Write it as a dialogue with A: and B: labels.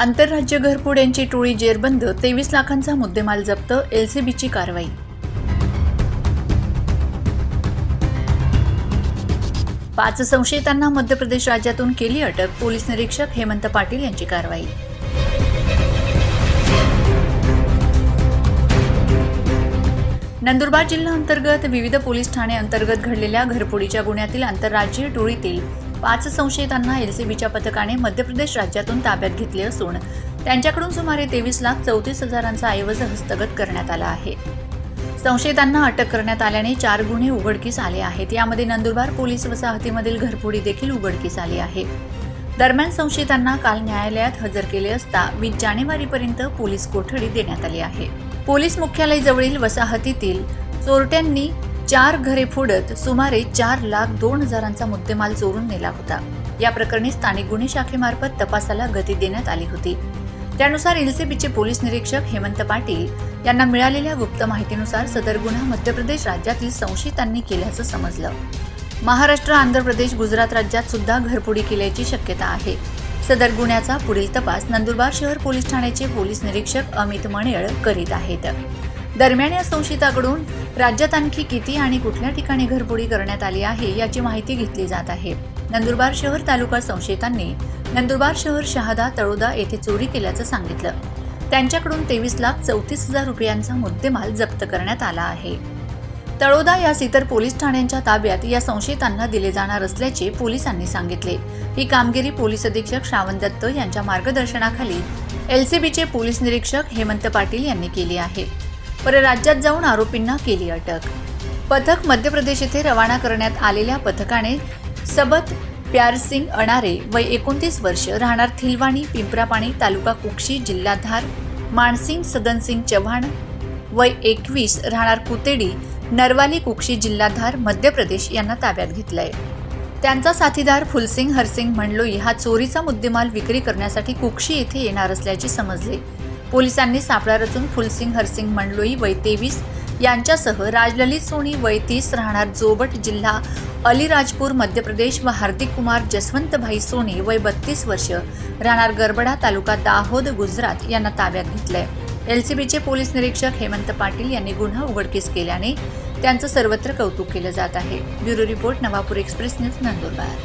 A: आंतरराज्य घरफोड यांची टोळी जेरबंद तेवीस लाखांचा मुद्देमाल जप्त एलसीबीची कारवाई. पाच संशयितांना मध्य प्रदेश राज्यातून केली अटक पोलीस निरीक्षक हेमंत पाटील यांची कारवाई. नंदुरबार जिल्हा अंतर्गत विविध पोलीस ठाणे अंतर्गत घडलेल्या घरफोडीच्या गुन्ह्यातील आंतरराज्यीय टोळीतील पाच संशयितांना एलसीबीच्या पथकाने मध्य प्रदेश राज्यातून ताब्यात घेतले असून त्यांच्याकडून सुमारे तेवीस लाख चौतीस हजारांचा ऐवज हस्तगत करण्यात आला आहे. संशयितांना अटक करण्यात आल्याने चार गुन्हे उघडकीस आले आहेत. यामध्ये नंदुरबार पोलीस वसाहतीमधील घरफोडी देखील उघडकीस आली आहे. दरम्यान संशयितांना काल न्यायालयात हजर केले असता वीस जानेवारीपर्यंत पोलीस कोठडी देण्यात आली आहे. पोलीस मुख्यालय जवळील वसाहतीतील चोरट्यांनी चार घरे फोडत सुमारे चार लाख दोन हजारांचा मुद्देमाल चोरून नेला होता. या प्रकरणी स्थानिक गुन्हे शाखेमार्फत तपासाला गती देण्यात आली होती. त्यानुसार एलसीबीचे पोलीस निरीक्षक हेमंत पाटील यांना मिळालेल्या गुप्त माहितीनुसार सदर गुन्हा मध्य प्रदेश राज्यातील संशयितांनी केल्याचं समजलं. महाराष्ट्र आंध्र प्रदेश गुजरात राज्यात सुद्धा घरफोडी केल्याची शक्यता आहे. सदर गुन्ह्याचा पुढील तपास नंदुरबार शहर पोलीस ठाण्याचे पोलीस निरीक्षक अमित मणेळ करीत आहेत. दरम्यान या संशयिताकडून राज्यात आणखी किती आणि कुठल्या ठिकाणी घरफोडी करण्यात आली आहे याची माहिती घेतली जात आहे. नंदुरबार शहर तालुका संशयितांनी नंदुरबार शहर शहादा तळोदा येथे चोरी केल्याचं सांगितलं. त्यांच्याकडून तेवीस लाख चौतीस हजार रुपयांचा मुद्देमाल जप्त करण्यात आला आहे. तळोदा यास इतर पोलीस ठाण्यांच्या ताब्यात या संशयितांना दिले जाणार असल्याचे पोलिसांनी सांगितले. ही कामगिरी पोलीस अधीक्षक श्रावण दत्त यांच्या मार्गदर्शनाखाली एलसीबीचे पोलीस निरीक्षक हेमंत पाटील यांनी केली आहे. परराज्यात जाऊन आरोपींना केली अटक. पथक मध्य प्रदेश येथे रवाना करण्यात आलेल्या पथकाने सबत प्यारसिंग अणारे वय एकोणतीस वर्ष राहणार थिलवाणी पिंपरापाणी तालुका कुक्षी जिल्हा धार मानसिंग सदनसिंग चव्हाण वय एकवीस राहणार कुतेडी नरवाली कुक्षी जिल्हाधार मध्य प्रदेश यांना ताब्यात घेतलंय. त्यांचा साथीदार फुलसिंग हरसिंग म्हणलोई हा चोरीचा मुद्देमाल विक्री करण्यासाठी कुक्षी येथे येणार असल्याचे समजले. पोलिसांनी सापळा रचून फुलसिंग हरसिंग मंडलोई वय तेवीस यांच्यासह राजललित सोनी वय तीस राहणार जोबट जिल्हा अलीराजपूर मध्य प्रदेश व हार्दिक कुमार जसवंतभाई सोनी वय बत्तीस वर्ष राहणार गरबडा तालुका दाहोद गुजरात यांना ताब्यात घेतलंय. एलसीबीचे पोलीस निरीक्षक हेमंत पाटील यांनी गुन्हा उघडकीस केल्याने त्यांचं सर्वत्र कौतुक केलं जात आहे. Bureau report Navapur express news Nandurbar.